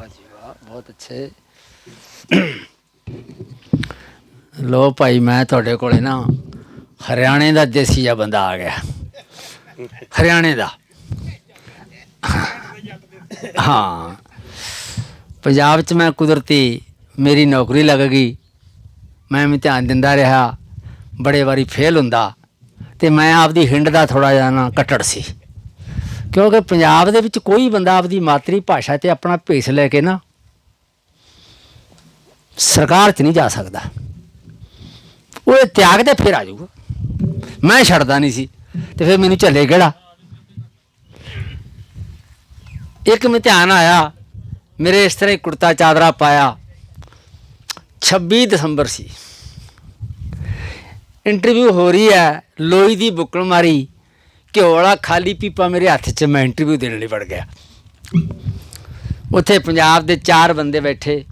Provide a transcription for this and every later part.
ਵਾਹ ਜੀ ਬਹੁਤ ਅੱਛੇ। ਲੋ ਭਾਈ, ਮੈਂ ਤੁਹਾਡੇ ਕੋਲੇ ਨਾ ਹਰਿਆਣੇ ਦਾ ਦੇਸੀ ਜਿਹਾ ਬੰਦਾ ਆ ਗਿਆ। ਹਰਿਆਣੇ ਦਾ। ਹਾਂ। ਪੰਜਾਬ 'ਚ ਮੈਂ ਕੁਦਰਤੀ ਮੇਰੀ ਨੌਕਰੀ ਲੱਗ ਗਈ। ਮੈਂ ਵੀ ਧਿਆਨ ਦਿੰਦਾ ਰਿਹਾ। ਬੜੇ ਵਾਰੀ ਫੇਲ ਹੁੰਦਾ। ਤੇ ਮੈਂ ਆਪਦੀ ਹਿੰਡ ਦਾ ਥੋੜਾ ਜਿਹਾ ਨਾ ਕੱਟੜ ਸੀ। ਕਿਉਂਕਿ ਪੰਜਾਬ ਦੇ ਵਿੱਚ ਕੋਈ ਬੰਦਾ ਆਪਦੀ ਮਾਤਰੀ ਭਾਸ਼ਾ ਤੇ ਆਪਣਾ ਭੇਸ ਲੈ ਕੇ ਨਾ ਸਰਕਾਰ 'ਚ ਨਹੀਂ ਜਾ ਸਕਦਾ। ਉਹ ਇਹ ਤਿਆਗ ਤੇ ਫਿਰ ਆ ਜਾਊਗਾ। ਮੈਂ ਛੱਡਦਾ ਨਹੀਂ ਸੀ ਤੇ ਫਿਰ ਮੈਨੂੰ ਝੱਲੇ ਕਿਹੜਾ? ਇੱਕ ਇਮਤਿਹਾਨ ਆਇਆ, ਮੇਰੇ ਇਸ ਤਰ੍ਹਾਂ ਹੀ ਕੁੜਤਾ ਚਾਦਰਾ ਪਾਇਆ। 26 ਦਸੰਬਰ ਸੀ। ਇੰਟਰਵਿਊ ਹੋ ਰਹੀ ਹੈ ਲੋਈ ਦੀ ਬੁੱਕਲ ਮਾਰੀ। ਘਿਓ ਵਾਲਾ ਖਾਲੀ ਪੀਪਾ ਮੇਰੇ ਹੱਥ 'ਚ, ਮੈਂ ਇੰਟਰਵਿਊ ਦੇਣ ਲਈ ਵੜ ਗਿਆ। ਉੱਥੇ ਪੰਜਾਬ ਦੇ ਚਾਰ ਬੰਦੇ ਬੈਠੇ,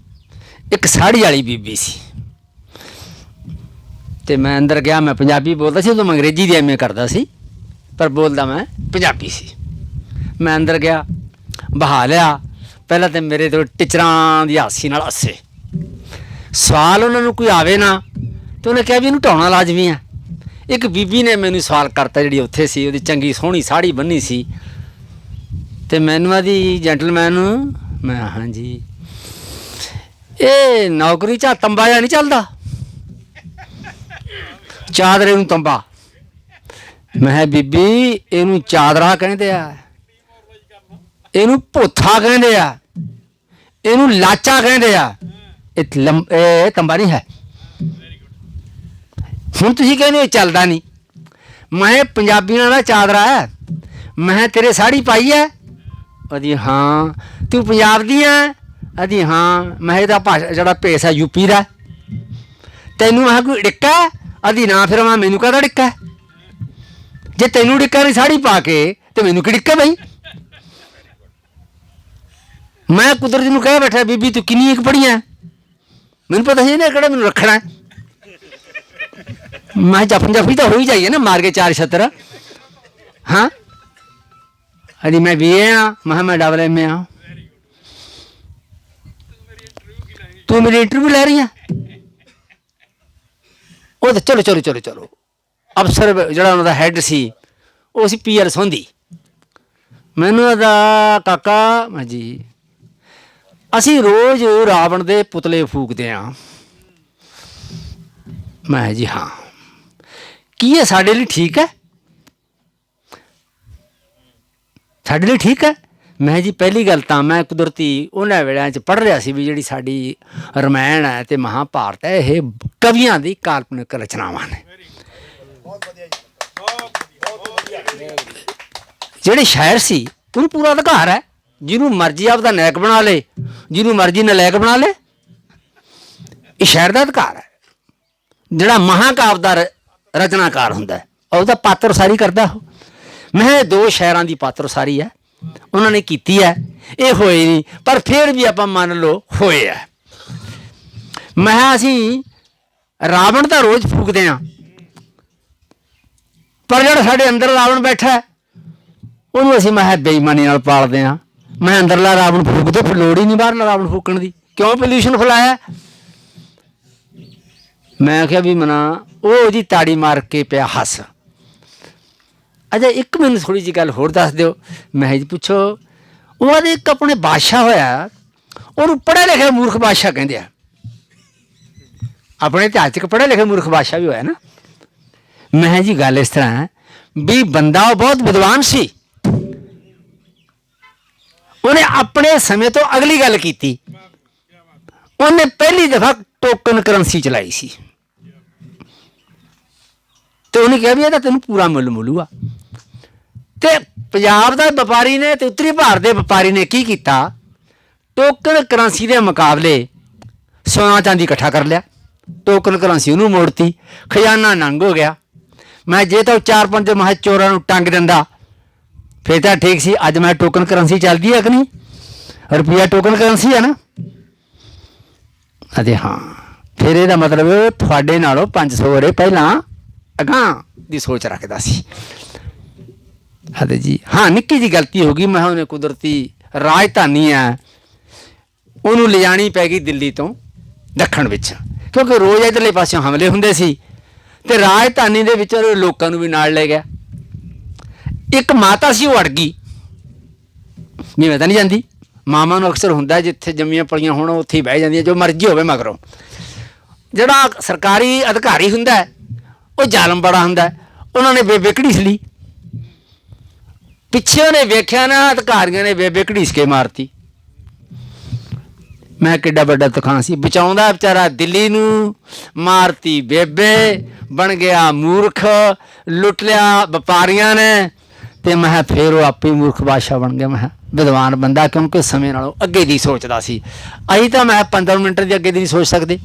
ਇੱਕ ਸਾੜੀ ਵਾਲੀ ਬੀਬੀ ਸੀ। ਤੇ ਮੈਂ ਅੰਦਰ ਗਿਆ, ਮੈਂ ਪੰਜਾਬੀ ਬੋਲਦਾ ਸੀ, ਉਦੋਂ ਮੈਂ ਅੰਗਰੇਜ਼ੀ ਦੀ ਐਮਏ ਕਰਦਾ ਸੀ, ਪਰ ਬੋਲਦਾ ਮੈਂ ਪੰਜਾਬੀ ਸੀ। ਮੈਂ ਅੰਦਰ ਗਿਆ, ਬਹਾ ਲਿਆ, ਪਹਿਲਾਂ ਤੇ ਮੇਰੇ ਤੋਂ ਟਿਚਰਾਂ ਦੀ ਹਾਸੀ ਨਾਲ ਹੱਸੇ। ਸਵਾਲ ਉਹਨਾਂ ਨੂੰ ਕੋਈ ਆਵੇ ਨਾ, ਤੇ ਉਹਨੇ ਕਿਹਾ ਵੀ ਇਹਨੂੰ ਢਾਉਣਾ ਲਾਜ਼ਮੀ ਆ। ਇੱਕ ਬੀਬੀ ਨੇ ਮੈਨੂੰ ਸਵਾਲ ਕਰਤਾ ਜਿਹੜੀ ਉੱਥੇ ਸੀ ਉਹਦੀ ਚੰਗੀ ਸੋਹਣੀ ਸਾੜੀ ਬੰਨੀ ਸੀ। ਤੇ ਮੈਨੂੰ ਆਦੀ ਜੈਂਟਲਮੈਨ ਮੈਂ ਹਾਂਜੀ। ਇਹ ਨੌਕਰੀ ਚ ਤੰਬਾ ਜਾਂ ਨਹੀਂ ਚੱਲਦਾ? ਚਾਦਰੇ ਨੂੰ ਤੰਬਾ। ਮੈਂ ਕਿਹਾ, ਬੀਬੀ ਇਹਨੂੰ ਚਾਦਰਾ ਕਹਿੰਦੇ ਆ। ਇਹਨੂੰ ਭੋਥਾ ਕਹਿੰਦੇ ਆ। ਇਹਨੂੰ ਲਾਚਾ ਕਹਿੰਦੇ ਆ। ਇਹ ਲੰਮ- ਇਹ ਤੰਬਾ ਨਹੀਂ ਹੈ। ਹੁਣ ਤੁਸੀਂ ਕਹਿੰਦੇ ਹੋ ਇਹ ਚੱਲਦਾ ਨਹੀਂ। ਮੈਂ ਪੰਜਾਬੀਆਂ ਦਾ ਚਾਦਰਾ ਹੈ। ਮੈਂ ਤੇਰੇ ਸਾੜੀ ਪਾਈ ਹੈ। ਅਦੀ ਹਾਂ, ਤੂੰ ਪੰਜਾਬ ਦੀ ਹੈ। ਅਦੀ ਹਾਂ, ਮੈਂ ਇਹਦਾ ਭਾਸ਼ਾ, ਜਿਹੜਾ ਭੇਸ ਹੈ ਯੂਪੀ ਦਾ। ਤੈਨੂੰ ਮੈਂ ਕੋਈ ਡਿੱਕਾ ਹੈ? ਅਦੀ ਨਾ ਫਿਰ ਮੈਂ ਮੈਨੂੰ ਕਹਦਾ ਡਿੱਕਾ ਜੇ ਤੈਨੂੰ ਡਿੱਕਾ ਨਹੀਂ ਸਾੜੀ ਪਾ ਕੇ, ਤੇ ਮੈਨੂੰ ਕੀ ਡਿੱਕਾ ਬਈ? ਮੈਂ ਕੁਦਰਤ ਨੂੰ ਕਹਿ ਬੈਠਾ, ਬੀਬੀ ਤੂੰ ਕਿੰਨੀ ਇੱਕ ਪੜੀਆਂ ਮੈਨੂੰ ਪਤਾ ਸੀ ਇਹਨੇ ਕਿਹੜਾ ਮੈਨੂੰ ਰੱਖਣਾ ਹੈ। ਮੈਂ ਜਪਨ ਜਪੀ ਤਾਂ ਹੋ ਹੀ ਜਾਈਏ ਨਾ, ਮਾਰ ਕੇ ਚਾਰ ਛਤਰ। ਹਾਂ? ਅਜੀ ਮੈਂ ਵੀ ਆ ਮੈਂ ਮੈਂ ਡਬਲ ਐਮ ਆ। ਤੂੰ ਮੇਰੀ ਇੰਟਰਵਿਊ ਲੈ ਰਹੀ ਆ? ਉਹ ਤਾਂ ਚਲੋ ਚਲੋ ਚਲੋ ਚਲੋ। ਅਫਸਰ ਜਿਹੜਾ ਉਹਨਾਂ ਦਾ ਹੈੱਡ ਸੀ, ਉਹ ਸੀ ਪੀਆਰ ਸੰਧੀ ਮੈਨੂੰ ਦਾ ਕਾਕਾ, ਮੈਂ ਜੀ, ਅਸੀਂ ਰੋਜ਼ ਰਾਵਣ ਦੇ ਪੁਤਲੇ ਫੂਕਦੇ ਆ ਮੈਂ ਜੀ, ਹਾਂ। ਕੀ ਇਹ ਸਾਡੇ ਲਈ ਠੀਕ ਹੈ? ਸਾਡੇ ਲਈ ਠੀਕ ਹੈ? ਮੈਂ ਜੀ ਪਹਿਲੀ ਗੱਲ ਤਾਂ ਮੈਂ ਕੁਦਰਤੀ ਉਹਨਾਂ ਵੇਲਿਆਂ 'ਚ ਪੜ੍ਹ ਰਿਹਾ ਸੀ ਵੀ ਜਿਹੜੀ ਸਾਡੀ ਰਮਾਇਣ ਹੈ ਤੇ ਮਹਾਭਾਰਤ ਹੈ, ਇਹ ਕਵੀਆਂ ਦੀ ਕਾਲਪਨਿਕ ਰਚਨਾਵਾਂ ਨੇ। ਜਿਹੜੇ ਸ਼ਾਇਰ ਸੀ, ਉਹਨੂੰ ਪੂਰਾ ਅਧਿਕਾਰ ਹੈ। ਜਿਹਨੂੰ ਮਰਜ਼ੀ ਆਪਦਾ ਨਾਇਕ ਬਣਾ ਲੇ, ਜਿਹਨੂੰ ਮਰਜ਼ੀ ਨਲਾਇਕ ਬਣਾ ਲੇ, ਇਹ ਸ਼ਾਇਰ ਦਾ ਅਧਿਕਾਰ ਹੈ। ਜਿਹੜਾ ਮਹਾਕਾਵ ਦਾ ਰਚਨਾਕਾਰ ਹੁੰਦਾ ਹੈ। ਉਹਦਾ ਪਾਤਰ ਸਾਰੀ ਕਰਦਾ ਉਹ। ਮੈਂ ਇਹ ਦੋ ਸ਼ਾਇਰਾਂ ਦੀ ਪਾਤਰ ਸਾਰੀ ਹੈ। ਉਹਨਾਂ ਨੇ ਕੀਤੀ ਹੈ। ਇਹ ਹੋਏ ਨਹੀਂ, ਪਰ ਫਿਰ ਵੀ ਆਪਾਂ ਮੰਨ ਲਓ ਹੋਏ ਹੈ। ਮੈਂ ਅਸੀਂ ਰਾਵਣ ਤਾਂ ਰੋਜ਼ ਫੂਕਦੇ ਆ ਪਰ ਜਿਹੜਾ ਸਾਡੇ ਅੰਦਰ ਰਾਵਣ ਬੈਠਾ ਹੈ, ਉਹਨੂੰ ਅਸੀਂ ਮੈਂ ਕਿਹਾ ਬੇਈਮਾਨੀ ਨਾਲ ਪਾਲਦੇ ਆ ਮੈਂ ਅੰਦਰਲਾ ਰਾਵਣ ਫੂਕਦੇ, ਫਿਰ ਲੋੜ ਹੀ ਨਹੀਂ ਬਾਹਰਲਾ ਰਾਵਣ ਫੂਕਣ ਦੀ। ਕਿਉਂ ਪੋਲੂਸ਼ਨ ਫੈਲਾਇਆ? ਮੈਂ ਕਿਹਾ ਵੀ ਮਨਾ ਉਹ ਉਹਦੀ ਤਾੜੀ ਮਾਰ ਕੇ ਪਿਆ ਹੱਸ। ਅਜਾ ਇੱਕ ਮੈਨੂੰ ਥੋੜੀ ਜਿਹੀ ਗੱਲ ਹੋਰ ਦੱਸ ਦਿਓ। ਮੈਂ ਜੀ ਪੁੱਛੋ, ਉਹਦੇ ਇੱਕ ਆਪਣੇ ਬਾਦਸ਼ਾਹ ਹੋਇਆ, ਉਹਨੂੰ ਪੜ੍ਹਿਆ ਲਿਖਿਆ ਮੂਰਖ ਬਾਦਸ਼ਾਹ ਕਹਿੰਦੇ ਆ। ਆਪਣੇ ਇਤਿਹਾਸ 'ਚ ਪੜ੍ਹਿਆ ਲਿਖਿਆ ਮੂਰਖ ਬਾਦਸ਼ਾਹ ਵੀ ਹੋਇਆ ਨਾ। ਮੈਂ ਕਿਹਾ ਜੀ ਗੱਲ ਇਸ ਤਰ੍ਹਾਂ ਵੀ ਬੰਦਾ ਉਹ ਬਹੁਤ ਵਿਦਵਾਨ ਸੀ। ਉਹਨੇ ਆਪਣੇ ਸਮੇਂ ਤੋਂ ਅਗਲੀ ਗੱਲ ਕੀਤੀ। ਉਹਨੇ ਪਹਿਲੀ ਦਫਾ ਟੋਕਨ ਕਰੰਸੀ ਚਲਾਈ ਸੀ। ਤੇ ਉਹਨੇ ਕਿਹਾ ਵੀ ਇਹਦਾ ਤੈਨੂੰ ਪੂਰਾ ਮੁੱਲ ਮਿਲੂਗਾ। ਤੇ ਪੰਜਾਬ ਦਾ ਵਪਾਰੀ ਨੇ ਤੇ ਉੱਤਰੀ ਭਾਰਤ ਦੇ ਵਪਾਰੀ ਨੇ ਕੀ ਕੀਤਾ? ਟੋਕਨ ਕਰੰਸੀ ਦੇ ਮੁਕਾਬਲੇ ਸੋਨਾ ਚਾਂਦੀ ਇਕੱਠਾ ਕਰ ਲਿਆ। ਟੋਕਨ ਕਰੰਸੀ ਉਹਨੂੰ ਮੋੜਤੀ। ਖਜ਼ਾਨਾ ਨੰਗ ਹੋ ਗਿਆ। ਮੈਂ ਜੇ ਤਾਂ ਚਾਰ ਪੰਜ ਮਹਾ ਚੋਰਾਂ ਨੂੰ ਟੰਗ ਦਿੰਦਾ, ਫੇਰ ਤਾਂ ਠੀਕ ਸੀ, ਅੱਜ ਮੈਂ ਟੋਕਨ ਕਰੰਸੀ ਚੱਲਦੀ ਹੈ ਕਿ ਨਹੀਂ? ਰੁਪਿਆ ਟੋਕਨ ਕਰੰਸੀ ਹੈ ਨਾ? ਅਤੇ ਹਾਂ। ਫਿਰ ਇਹਦਾ ਮਤਲਬ ਤੁਹਾਡੇ ਨਾਲੋਂ 500 ਵਰੇ ਪਹਿਲਾਂ ਅਗਾਂ ਦੀ ਸੋਚ ਰੱਖਦਾ ਸੀ। ਹਦੇ ਜੀ, ਹਾਂ, ਨਿੱਕੀ ਜੀ ਗਲਤੀ ਹੋ ਗਈ, ਮੈਂ ਉਹਨੇ ਕੁਦਰਤੀ ਰਾਜਧਾਨੀ ਹੈ ਉਹਨੂੰ ਲਿਜਾਣੀ ਪੈ ਗਈ ਦਿੱਲੀ ਤੋਂ ਦੱਖਣ ਵਿੱਚ। ਕਿਉਂਕਿ ਰੋਜ਼ ਇਧਰਲੇ ਪਾਸਿਓਂ ਹਮਲੇ ਹੁੰਦੇ ਸੀ ਤੇ ਰਾਜਧਾਨੀ ਦੇ ਵਿੱਚ ਉਹ ਲੋਕਾਂ ਨੂੰ ਵੀ ਨਾਲ ਲੈ ਗਿਆ। ਇੱਕ ਮਾਤਾ ਸੀ, ਉਹ ਅੜ ਗਈ। ਵੀ ਮੈਂ ਤਾਂ ਨਹੀਂ ਜਾਂਦੀ। ਮਾਮਾ ਨੂੰ ਅਕਸਰ ਹੁੰਦਾ ਜਿੱਥੇ ਜੰਮੀਆਂ ਪਲੀਆਂ ਹੋਣ, ਉੱਥੇ ਹੀ ਬਹਿ ਜਾਂਦੀਆਂ, ਜੋ ਮਰਜ਼ੀ ਹੋਵੇ ਮਗਰੋਂ। ਜਿਹੜਾ ਸਰਕਾਰੀ ਅਧਿਕਾਰੀ ਹੁੰਦਾ ਉਹ ਜ਼ਾਲਮ ਬੜਾ ਹੁੰਦਾ ਉਹਨਾਂ ਨੇ ਬੇਬੇ ਘੜੀਸ ਲਈ। ਪਿੱਛੇ ਉਹਨੇ ਵੇਖਿਆ ਨਾ, ਅਧਿਕਾਰੀਆਂ ਨੇ ਬੇਬੇ ਘੜੀਸ ਕੇ ਮਾਰਤੀ। ਮੈਂ ਕਿੱਡਾ ਵੱਡਾ ਤਖਾਂ ਸੀ। ਬਚਾਉਂਦਾ ਵਿਚਾਰਾ ਦਿੱਲੀ ਨੂੰ, ਮਾਰਤੀ ਬੇਬੇ, ਬਣ ਗਿਆ ਮੂਰਖ, ਲੁੱਟ ਲਿਆ, ਵਪਾਰੀਆਂ ਨੇ। ਤੇ ਮੈਂ ਕਿਹਾ, ਫੇਰ ਉਹ ਆਪੇ ਮੂਰਖ ਬਾਦਸ਼ਾਹ ਬਣ ਗਿਆ। ਮੈਂ ਕਿਹਾ ਵਿਦਵਾਨ ਬੰਦਾ ਕਿਉਂਕਿ ਸਮੇਂ ਨਾਲੋਂ ਅੱਗੇ ਦੀ ਸੋਚਦਾ ਸੀ। ਅਸੀਂ ਤਾਂ ਮੈਂ 15 ਮਿੰਟ ਦੀ ਅੱਗੇ ਦੀ ਨਹੀਂ ਸੋਚ ਸਕਦੇ।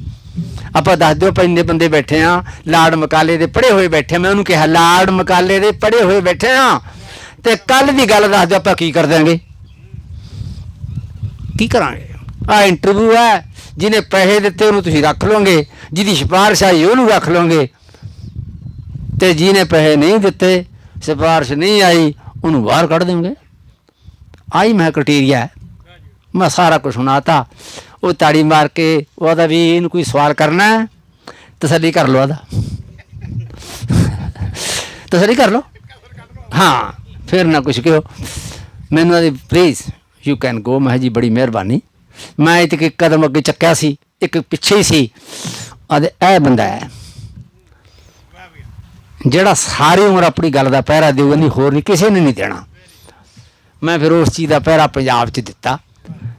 ਆਪਾਂ ਦੱਸ ਦਿਓ ਪੈਂਦੇ ਬੰਦੇ ਬੈਠੇ ਆ ਲਾਰਡ ਮਕਾਲੇ ਦੇ ਪੜੇ ਹੋਏ ਬੈਠੇ ਮੈਂ ਉਹਨੂੰ ਕਿਹਾ, ਲਾਰਡ ਮਕਾਲੇ ਦੇ ਪੜੇ ਹੋਏ ਬੈਠੇ ਆ ਤੇ ਕੱਲ ਦੀ ਗੱਲ ਦੱਸ ਦਿਓ, ਆਪਾਂ ਕੀ ਕਰ ਦਿਆਂਗੇ? ਕੀ ਕਰਾਂਗੇ? ਆ ਇੰਟਰਵਿਊ ਹੈ, ਜਿਹਨੇ ਪੈਸੇ ਦਿੱਤੇ ਉਹਨੂੰ ਤੁਸੀਂ ਰੱਖ ਲਓਗੇ। ਜਿਹਦੀ ਸਿਫਾਰਿਸ਼ ਆਈ, ਉਹਨੂੰ ਰੱਖ ਲਓਗੇ। ਤੇ ਜਿਹਨੇ ਪੈਸੇ ਨਹੀਂ ਦਿੱਤੇ, ਸਿਫਾਰਿਸ਼ ਨਹੀਂ ਆਈ, ਉਹਨੂੰ ਬਾਹਰ ਕੱਢ ਦੇਵਾਂਗੇ ਆਈ ਮੈਂ ਕ੍ਰਾਈਟੇਰੀਆ ਹੈ। ਮੈਂ ਸਾਰਾ ਕੁਝ ਸੁਣਾਤਾ। ਉਹ ਤਾੜੀ ਮਾਰ ਕੇ ਉਹਦਾ ਵੀ ਇਹਨੂੰ ਕੋਈ ਸਵਾਲ ਕਰਨਾ ਹੈ, ਤਸੱਲੀ ਕਰ ਲਓ ਆਦਾ ਤਸੱਲੀ ਕਰ ਲਓ। ਹਾਂ, ਫਿਰ ਨਾ ਕੁਝ ਕਿਹੋ। ਮੈਨੂੰ ਆਦੀ ਪਲੀਜ਼ ਯੂ ਕੈਨ ਗੋ ਮੈਂ ਕਿਹਾ, ਜੀ, ਬੜੀ ਮਿਹਰਬਾਨੀ। ਮੈਂ ਇਹ ਇੱਕ ਕਦਮ ਅੱਗੇ ਚੱਕਿਆ ਸੀ, ਇੱਕ ਪਿੱਛੇ ਹੀ ਸੀ। ਆਦੇ ਇਹ ਬੰਦਾ ਹੈ। ਜਿਹੜਾ ਸਾਰੀ ਉਮਰ ਆਪਣੀ ਗੱਲ ਦਾ ਪਹਿਰਾ ਦੇਊਗਾ, ਨਹੀਂ, ਹੋਰ ਨਹੀਂ, ਕਿਸੇ ਨੇ ਨਹੀਂ ਦੇਣਾ। ਮੈਂ ਫਿਰ ਉਸ ਚੀਜ਼ ਦਾ ਪਹਿਰਾ ਪੰਜਾਬ 'ਚ ਦਿੱਤਾ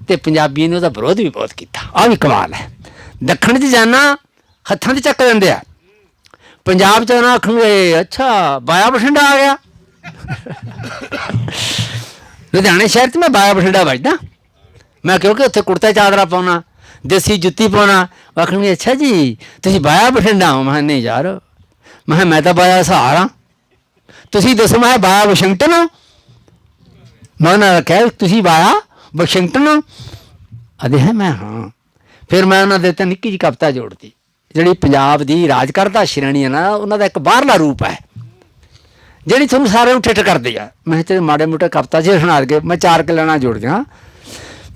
ਤੇ ਪੰਜਾਬੀ ਨੇ ਉਹਦਾ ਵਿਰੋਧ ਵੀ ਬਹੁਤ ਕੀਤਾ। ਆ ਵੀ ਕਮਾਲ ਹੈ। ਦੱਖਣ 'ਚ ਜਾਣਾ ਹੱਥਾਂ 'ਤੇ ਚੱਕ ਦਿੰਦੇ ਆ। ਪੰਜਾਬ 'ਚ ਨਾ ਆਖਣਗੇ ਅੱਛਾ ਬਾਇਆ ਬਠਿੰਡਾ ਆ ਗਿਆ। ਲੁਧਿਆਣੇ ਸ਼ਹਿਰ 'ਚ ਮੈਂ ਬਾਇਆ ਬਠਿੰਡਾ ਵੱਜਦਾ। ਮੈਂ ਕਿਉਂਕਿ ਉੱਥੇ ਕੁੜਤਾ ਚਾਦਰਾ ਪਾਉਣਾ ਦੇਸੀ ਜੁੱਤੀ ਪਾਉਣਾ। ਆਖਣਗੇ ਅੱਛਾ ਜੀ ਤੁਸੀਂ ਬਾਇਆ ਬਠਿੰਡਾ ਹੋ। ਮੈਂ ਕਿਹਾ, ਨਹੀਂ ਯਾਰ। ਮੈਂ ਕਿਹਾ, ਮੈਂ ਤਾਂ ਬਾਇਆ ਸਹਾਰਾ ਤੁਸੀਂ ਦੱਸੋ ਮੈਂ ਕਿਹਾ, ਬਾਇਆ ਵਾਸ਼ਿੰਗਟਨ ਹੋ। ਉਹਨਾਂ ਨੂੰ ਕਿਹਾ, ਤੁਸੀਂ ਵਾਇਆ ਵਾਸ਼ਿੰਗਟਨ? ਅਦੇ ਹੈ, ਮੈਂ ਹਾਂ। ਫਿਰ ਮੈਂ ਉਹਨਾਂ ਦੇ ਤੇ ਨਿੱਕੀ ਜਿਹੀ ਕਵਿਤਾ ਜੋੜਦੀ ਜਿਹੜੀ ਪੰਜਾਬ ਦੀ ਰਾਜ ਕਰਦਾ ਸ਼੍ਰੇਣੀ ਹੈ ਨਾ, ਉਹਨਾਂ ਦਾ ਇੱਕ ਬਾਹਰਲਾ ਰੂਪ ਹੈ, ਜਿਹੜੀ ਤੁਹਾਨੂੰ ਸਾਰਿਆਂ ਨੂੰ ਠਿੱਠ ਕਰਦੀ ਆ। ਮੈਂ ਤੇ ਮਾੜੇ ਮੋਟੇ ਕਵਿਤਾ ਜਿਹੇ ਸੁਣਾ ਕੇ ਮੈਂ ਚਾਰ ਕੁ ਲੈਣਾ ਜੋੜ ਦਿਆਂ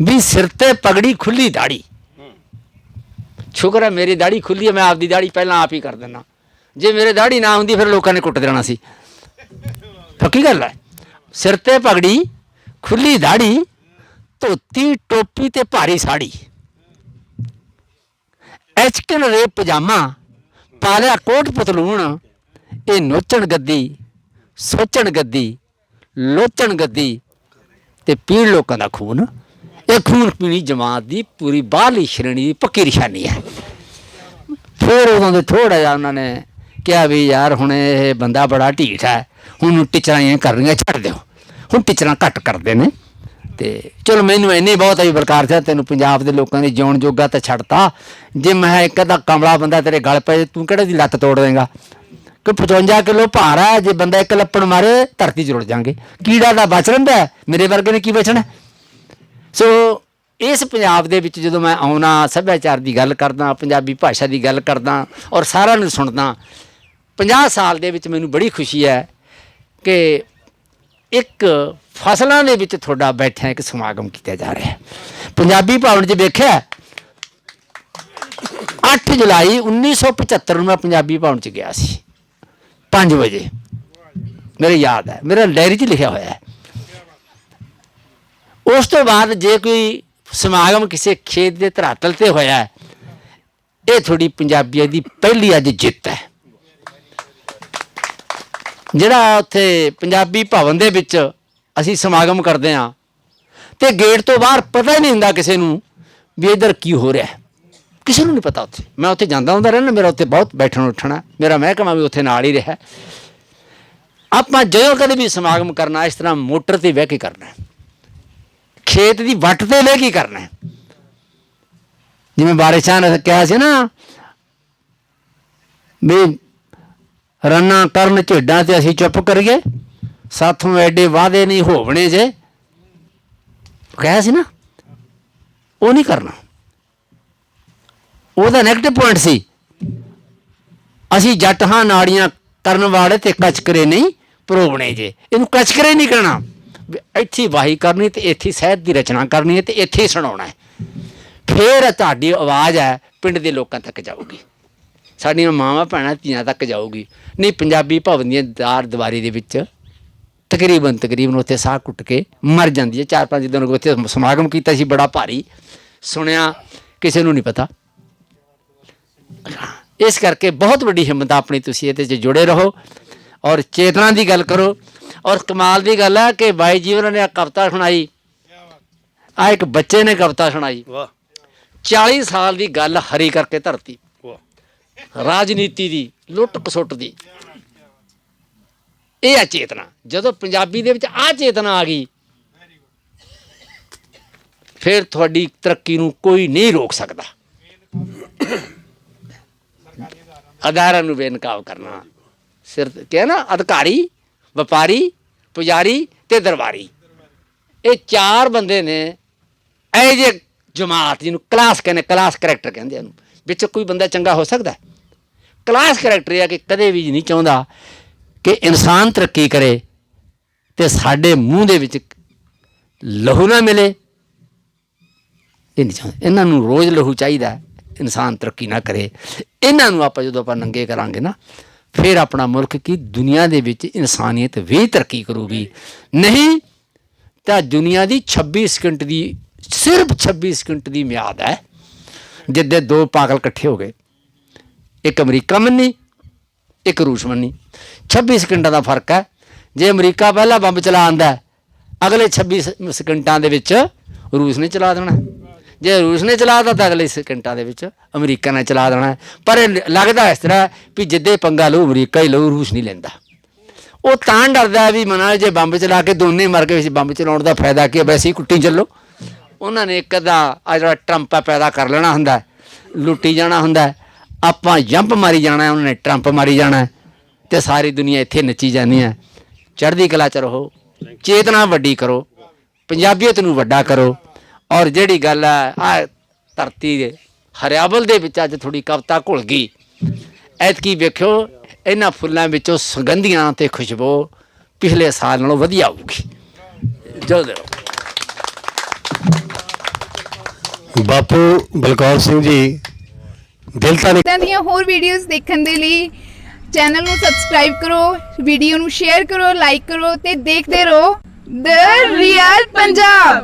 ਵੀ ਸਿਰ ਤੇ ਪਗੜੀ ਖੁੱਲੀ ਦਾੜੀ। ਸ਼ੁਕਰ ਹੈ ਮੇਰੀ ਦਾੜੀ ਖੁੱਲੀ ਹੈ, ਮੈਂ ਆਪਦੀ ਦਾੜੀ ਪਹਿਲਾਂ ਆਪ ਹੀ ਕਰ ਦਿੰਦਾ। ਜੇ ਮੇਰੇ ਦਾੜੀ ਨਾ ਹੁੰਦੀ, ਫਿਰ ਲੋਕਾਂ ਨੇ ਕੁੱਟ ਦੇਣਾ ਸੀ। ਪੱਕੀ ਗੱਲ ਹੈ। ਸਿਰ ਤੇ ਪਗੜੀ ਖੁੱਲੀ ਦਾੜੀ ਧੋਤੀ ਟੋਪੀ ਤੇ ਭਾਰੀ ਸਾੜੀ। ਐਚਕਨ ਰੇ ਪਜਾਮਾ, ਪਾਲਿਆ ਕੋਟ ਪਤਲੂਣ ਇਹ ਨੋਚਣ ਗੱਦੀ, ਸੋਚਣ ਗੱਦੀ, ਲੋਚਣ ਗੱਦੀ ਤੇ ਪੀਣ ਲੋਕਾਂ ਦਾ ਖੂਨ। ਇਹ ਖੂਨ ਪੀਣੀ ਜਮਾਤ ਦੀ ਪੂਰੀ ਬਾਹਰਲੀ ਸ਼੍ਰੇਣੀ ਦੀ ਪੱਕੀ ਨਿਸ਼ਾਨੀ ਹੈ। ਫਿਰ ਉਦੋਂ ਦੇ ਥੋੜਾ ਜਿਹਾ ਉਹਨਾਂ ਨੇ ਕਿਹਾ ਵੀ ਯਾਰ ਹੁਣ ਇਹ ਬੰਦਾ ਬੜਾ ਢੀਠ ਹੈ, ਹੁਣ ਉਹਨੂੰ ਟੀਚਰਾਂ ਇਹ ਕਰਨੀਆਂ, ਛੱਡ ਦਿਓ। ਹੁਣ ਟੀਚਰਾਂ ਘੱਟ ਕਰਦੇ ਨੇ। ਤੇ ਚਲੋ ਮੈਨੂੰ ਇੰਨੇ ਬਹੁਤ ਆਈ ਬਲਕਾਰ ਸਿੰਘ ਤੈਨੂੰ ਪੰਜਾਬ ਦੇ ਲੋਕਾਂ ਦੀ ਜਿਉਣ ਜੋਗਾ ਤਾਂ ਛੱਡਤਾ। ਜੇ ਮੈਂ ਇੱਕ ਅੱਧਾ ਕਮਲਾ ਬੰਦਾ ਤੇਰੇ ਗਲ ਪਏ ਤੂੰ ਕਿਹੜਾ ਦੀ ਲੱਤ ਤੋੜ ਦੇਂਗਾ? ਕਿ 55 ਕਿਲੋ ਭਾਰ ਹੈ ਜੇ ਬੰਦਾ ਇੱਕ ਲੱਪੜ ਮਾਰੇ, ਧਰਤੀ 'ਚ ਰੁੜ ਜਾਾਂਗੇ। ਕੀੜਾ ਦਾ ਬਚ ਰਹਿੰਦਾ ਮੇਰੇ ਵਰਗੇ ਨੇ ਕੀ ਬਚਣਾ? ਸੋ ਇਸ ਪੰਜਾਬ ਦੇ ਵਿੱਚ ਜਦੋਂ ਮੈਂ ਆਉਣਾ, ਸੱਭਿਆਚਾਰ ਦੀ ਗੱਲ ਕਰਦਾ, ਪੰਜਾਬੀ ਭਾਸ਼ਾ ਦੀ ਗੱਲ ਕਰਦਾ ਔਰ ਸਾਰਿਆਂ ਨੂੰ ਸੁਣਦਾ 50 ਸਾਲ ਦੇ ਵਿੱਚ ਮੈਨੂੰ ਬੜੀ ਖੁਸ਼ੀ ਹੈ ਕਿ ਇੱਕ ਫਸਲਾਂ ਦੇ ਵਿੱਚ ਤੁਹਾਡਾ ਬੈਠਿਆ ਇੱਕ ਸਮਾਗਮ ਕੀਤਾ ਜਾ ਰਿਹਾ ਪੰਜਾਬੀ ਭਵਨ 'ਚ ਵੇਖਿਆ 8 ਜੁਲਾਈ 1975 ਨੂੰ ਮੈਂ ਪੰਜਾਬੀ ਭਵਨ 'ਚ ਗਿਆ ਸੀ 5 ਵਜੇ। ਮੇਰੇ ਯਾਦ ਹੈ, ਮੇਰਾ ਡਾਇਰੀ 'ਚ ਲਿਖਿਆ ਹੋਇਆ ਹੈ। ਉਸ ਤੋਂ ਬਾਅਦ ਜੇ ਕੋਈ ਸਮਾਗਮ ਕਿਸੇ ਖੇਤ ਦੇ ਧਰਾਤਲ ਤੇ ਹੋਇਆ ਇਹ ਥੋੜੀ ਪੰਜਾਬੀਆਂ ਦੀ ਪਹਿਲੀ ਅੱਜ ਜਿੱਤ ਹੈ। ਜਿਹੜਾ ਉੱਥੇ ਪੰਜਾਬੀ ਭਵਨ ਦੇ ਵਿੱਚ ਅਸੀਂ ਸਮਾਗਮ ਕਰਦੇ ਹਾਂ, ਤੇ ਗੇਟ ਤੋਂ ਬਾਹਰ ਪਤਾ ਹੀ ਨਹੀਂ ਹੁੰਦਾ ਕਿਸੇ ਨੂੰ ਵੀ ਇੱਧਰ ਕੀ ਹੋ ਰਿਹਾ ਹੈ। ਕਿਸੇ ਨੂੰ ਨਹੀਂ ਪਤਾ ਉੱਥੇ। ਮੈਂ ਉੱਥੇ ਜਾਂਦਾ ਹੁੰਦਾ ਰਹਿਣਾ ਮੇਰਾ ਉੱਥੇ ਬਹੁਤ ਬੈਠਣ ਉੱਠਣਾ ਮੇਰਾ ਮਹਿਕਮਾ ਵੀ ਉੱਥੇ ਨਾਲ ਹੀ ਰਿਹਾ ਆਪਾਂ ਜਦੋਂ ਕਦੇ ਵੀ ਸਮਾਗਮ ਕਰਨਾ, ਇਸ ਤਰ੍ਹਾਂ ਮੋਟਰ ਤੇ ਬਹਿ ਕੇ ਕਰਨਾ ਖੇਤ ਦੀ ਵੱਟ ਤੇ ਲੈ ਕੇ ਕਰਨਾ ਜਿਵੇਂ ਬਾਰਿਸ਼ਾਂ ਨੇ ਕਿਹਾ ਸੀ ਨਾ, ਵੀ ਰੰਨਾ ਕਰਨ ਝੇਡਾਂ ਤੇ ਅਸੀਂ ਚੁੱਪ ਕਰੀਏ। ਸਾਥੋਂ ਐਡੇ ਵਾਅਦੇ ਨਹੀਂ ਹੋਵਣੇ ਜੇ। ਕਿਹਾ ਸੀ ਨਾ, ਉਹ ਨਹੀਂ ਕਰਨਾ। ਉਹਦਾ 네ਗੇਟਿਵ ਪੁਆਇੰਟ ਸੀ। ਅਸੀਂ ਜੱਟ ਹਾਂ ਨਾੜੀਆਂ ਕਰਨ ਵਾਲੇ ਤੇ ਕਚਕਰੇ ਨਹੀਂ ਪਰੋਵਣੇ ਜੇ। ਇਹਨੂੰ ਕਚਕਰੇ ਨਹੀਂ ਕਹਿਣਾ ਵੀ ਇੱਥੇ ਵਾਹੀ ਕਰਨੀ ਤੇ ਇੱਥੇ ਸਹਿਤ ਦੀ ਰਚਨਾ ਕਰਨੀ ਹੈ ਤੇ ਇੱਥੇ ਸੁਣਾਉਣਾ ਹੈ। ਫੇਰ ਤੁਹਾਡੀ ਆਵਾਜ਼ ਹੈ, ਪਿੰਡ ਦੇ ਲੋਕਾਂ ਤੱਕ ਜਾਊਗੀ। ਸਾਡੀਆਂ ਮਾਵਾਂ ਭੈਣਾਂ ਧੀਆਂ ਤੱਕ ਜਾਊਗੀ। ਨਹੀਂ ਪੰਜਾਬੀ ਭਵਨ ਦੀਆਂ ਦਾਰ ਦੀਵਾਰੀ ਦੇ ਵਿੱਚ ਤਕਰੀਬਨ ਤਕਰੀਬਨ ਉੱਥੇ ਸਾਹ ਕੁੱਟ ਕੇ ਮਰ ਜਾਂਦੀ ਹੈ। ਚਾਰ ਪੰਜ ਦਿਨ ਉੱਥੇ ਸਮਾਗਮ ਕੀਤਾ ਸੀ ਬੜਾ ਭਾਰੀ। ਸੁਣਿਆ ਕਿਸੇ ਨੂੰ ਨਹੀਂ ਪਤਾ। ਇਸ ਕਰਕੇ ਬਹੁਤ ਵੱਡੀ ਹਿੰਮਤ ਆਪਣੀ ਤੁਸੀਂ ਇਹਦੇ 'ਚ ਜੁੜੇ ਰਹੋ ਔਰ ਚੇਤਨਾ ਦੀ ਗੱਲ ਕਰੋ। ਔਰ ਕਮਾਲ ਦੀ ਗੱਲ ਹੈ ਕਿ ਬਾਈ ਜੀਵਨ ਨੇ ਆ ਕਵਿਤਾ ਸੁਣਾਈ। ਆ ਇੱਕ ਬੱਚੇ ਨੇ ਕਵਿਤਾ ਸੁਣਾਈ। ਵਾਹ। 40 ਸਾਲ ਦੀ ਗੱਲ ਹਰੀ ਕਰਕੇ ਧਰਤੀ। ਰਾਜਨੀਤੀ ਦੀ, ਲੁੱਟ ਖਸੁੱਟ ਦੀ। ਇਹ ਆ ਚੇਤਨਾ। ਜਦੋਂ ਪੰਜਾਬੀ ਦੇ ਵਿੱਚ ਆ ਚੇਤਨਾ ਆ ਗਈ, ਫਿਰ ਤੁਹਾਡੀ ਤਰੱਕੀ ਨੂੰ ਕੋਈ ਨਹੀਂ ਰੋਕ ਸਕਦਾ। ਅਦਾਰਾਂ ਨੂੰ ਬੇਨਕਾਬ ਕਰਨਾ। ਸਿਰ ਕਿਹਾ ਨਾ, ਅਧਿਕਾਰੀ, ਵਪਾਰੀ, ਪੁਜਾਰੀ ਤੇ ਦਰਬਾਰੀ। ਇਹ ਚਾਰ ਬੰਦੇ ਨੇ, ਇਹ ਜੇ ਜਮਾਤ ਜਿਹਨੂੰ ਕਲਾਸ ਕਹਿੰਦੇ ਕਲਾਸ ਕਰੈਕਟਰ ਕਹਿੰਦੇ ਇਹਨੂੰ। ਵਿੱਚ ਕੋਈ ਬੰਦਾ ਚੰਗਾ ਹੋ ਸਕਦਾ ਕਲਾਸ ਕਰੈਕਟਰ ਇਹ ਆ ਕਿ ਕਦੇ ਵੀ ਨਹੀਂ ਚਾਹੁੰਦਾ ਕਿ ਇਨਸਾਨ ਤਰੱਕੀ ਕਰੇ ਤੇ ਸਾਡੇ ਮੂੰਹ ਦੇ ਵਿੱਚ ਲਹੂ ਨਾ ਮਿਲੇ। ਇਹ ਨਹੀਂ ਚਾਹੁੰਦੇ। ਇਹਨਾਂ ਨੂੰ ਰੋਜ਼ ਲਹੂ ਚਾਹੀਦਾ ਇਨਸਾਨ ਤਰੱਕੀ ਨਾ ਕਰੇ। ਇਹਨਾਂ ਨੂੰ ਆਪਾਂ ਜਦੋਂ ਆਪਾਂ ਨੰਗੇ ਕਰਾਂਗੇ ਨਾ, ਫਿਰ ਆਪਣਾ ਮੁਲਕ ਕੀ ਦੁਨੀਆ ਦੇ ਵਿੱਚ ਇਨਸਾਨੀਅਤ ਵੀ ਤਰੱਕੀ ਕਰੂਗੀ। ਨਹੀਂ ਤਾਂ ਦੁਨੀਆ ਦੀ 26 ਸਕਿੰਟ ਦੀ, ਸਿਰਫ 26 ਸਕਿੰਟ ਦੀ ਮਿਆਦ ਹੈ। ਜਿੱਦੇ ਦੋ ਪਾਗਲ ਇਕੱਠੇ ਹੋ ਗਏ। ਇੱਕ ਅਮਰੀਕਾ ਮੰਨੀ, ਇੱਕ ਰੂਸ ਮੰਨੀ। 26 ਸਕਿੰਟਾਂ ਦਾ ਫ਼ਰਕ ਹੈ। ਜੇ ਅਮਰੀਕਾ ਪਹਿਲਾ ਬੰਬ ਚਲਾ ਆਂਦਾ ਅਗਲੇ 26 ਸਕਿੰਟਾਂ ਦੇ ਵਿੱਚ ਰੂਸ ਨੇ ਚਲਾ ਦੇਣਾ ਜੇ ਰੂਸ ਨੇ ਚਲਾਤਾ ਤਾਂ ਅਗਲੇ ਸਕਿੰਟਾਂ ਦੇ ਵਿੱਚ ਅਮਰੀਕਾ ਨੇ ਚਲਾ ਦੇਣਾ ਪਰ ਇਹ ਲੱਗਦਾ ਇਸ ਤਰ੍ਹਾਂ ਵੀ ਜਿੱਦੇ ਪੰਗਾ ਲਊ, ਅਮਰੀਕਾ ਹੀ ਲਊ, ਰੂਸ ਨਹੀਂ ਲੈਂਦਾ। ਉਹ ਤਾਂ ਡਰਦਾ ਵੀ ਮਨਾਂ, ਜੇ ਬੰਬ ਚਲਾ ਕੇ ਦੋਨੇ ਮਰ ਗਏ ਸੀ ਬੰਬ ਚਲਾਉਣ ਦਾ ਫਾਇਦਾ ਕੀ ਹੈ? ਵੈਸੇ ਹੀ ਕੁੱਟੀ ਚੱਲੋ। ਉਹਨਾਂ ਨੇ ਇੱਕ ਦਾ ਆ ਜਿਹੜਾ ਟਰੰਪ ਆ ਪੈਦਾ ਕਰ ਲੈਣਾ ਹੁੰਦਾ ਲੁੱਟੀ ਜਾਣਾ ਹੁੰਦਾ ਆਪਾਂ ਜੰਪ ਮਾਰੀ ਜਾਣਾ ਉਹਨਾਂ ਨੇ ਟਰੰਪ ਮਾਰੀ ਜਾਣਾ ਹੈ ਤੇ ਸਾਰੀ ਦੁਨੀਆ ਇੱਥੇ ਨੱਚੀ ਜਾਂਦੀ ਹੈ। ਚੜ੍ਹਦੀ ਕਲਾ ਚ ਰਹੋ, ਚੇਤਨਾ ਵੱਡੀ ਕਰੋ, ਪੰਜਾਬੀਅਤ ਨੂੰ ਵੱਡਾ ਕਰੋ ਔਰ ਜਿਹੜੀ ਗੱਲ ਹੈ ਆ ਧਰਤੀ ਦੇ ਹਰਿਆਵਲ ਦੇ ਵਿੱਚ ਅੱਜ ਥੋੜੀ ਕਵਤਾ ਘੁਲ ਗਈ। ਐਤਕੀ ਵੇਖਿਓ, ਇਹਨਾਂ ਫੁੱਲਾਂ ਵਿੱਚੋਂ ਸੁਗੰਧੀਆਂ ਤੇ ਖੁਸ਼ਬੂ ਪਿਛਲੇ ਸਾਲ ਨਾਲੋਂ ਵਧੀਆ ਆਊਗੀ। ਜੋ ਦੇ ਬਾਪੂ ਬਲਕੌਰ ਸਿੰਘ ਜੀ, ਦਿਲ ਤਾਂ ਨਹੀਂ ਇਦਾਂ ਦੀਆਂ ਹੋਰ ਵੀਡੀਓਜ਼ ਦੇਖਣ ਦੇ ਲਈ ਚੈਨਲ ਨੂੰ ਸਬਸਕ੍ਰਾਈਬ ਕਰੋ ਵੀਡੀਓ ਨੂੰ ਸ਼ੇਅਰ ਕਰੋ ਲਾਈਕ ਕਰੋ ਤੇ ਦੇਖਦੇ ਰਹੋ। ਦ ਰੀਅਲ ਪੰਜਾਬ